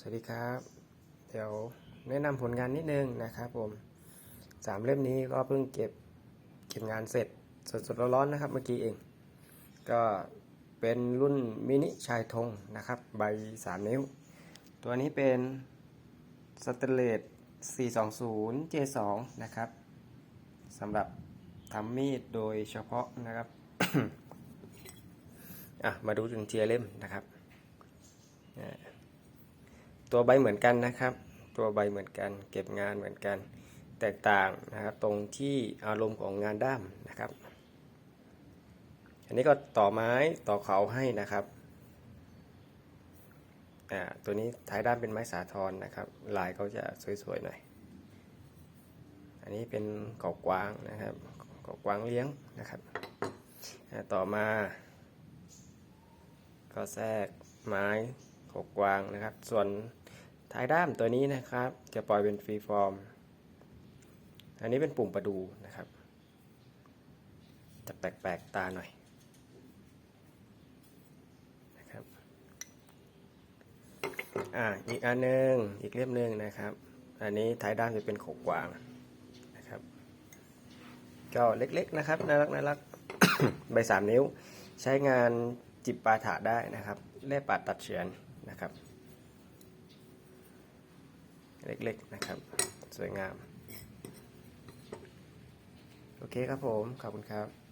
สวัสดีครับ เดี๋ยวแนะนำผลงานนิดนึงนะครับผมสามเล่มนี้ก็เพิ่งเก็บเก็บงานเสร็จสดๆร้อนๆนะครับเมื่อกี้เอง ก็เป็นรุ่นมินิชายธงนะครับ ใบ 3 นิ้ว ตัวนี้เป็นสเตเลส420 J2 นะครับสำหรับทำมีดโดยเฉพาะนะครับอะมาดูถึงเทียเล่มนะครับ ตัวใบเหมือนกันนะครับ ตัวใบเหมือนกัน เก็บงานเหมือนกัน แตกต่างนะครับ ตรงที่อารมณ์ของงานด้ามนะครับ อันนี้ก็ต่อไม้ต่อเขาให้นะครับอ่าตัวนี้ท้ายด้ามเป็นไม้สาทรนะครับ ลายเขาจะสวยๆหน่อย อันนี้เป็นกอกกวางนะครับกอกกวางเลี้ยงนะครับต่อมา ก็แทรกไม้ กกวางนะครับ ส่วนท้ายด้ามตัวนี้นะครับ จะปล่อยเป็นฟรีฟอร์ม อันนี้เป็นปุ่มประดูนะครับจะแปลกๆตาหน่อยนะครับอ่าอีกอันหนึงอีกเล่มหนึ่งนะครับ อันนี้ท้ายด้ามจะเป็นขกกวางนะครับก็เล็กๆนะครับน่ารักน่ารักใบสามนิ้ว ใช้งานจิบปาถะได้นะครับเล่ปัดตัดเฉือน นะครับ เล็กๆนะครับ สวยงาม โอเคครับผม ขอบคุณครับ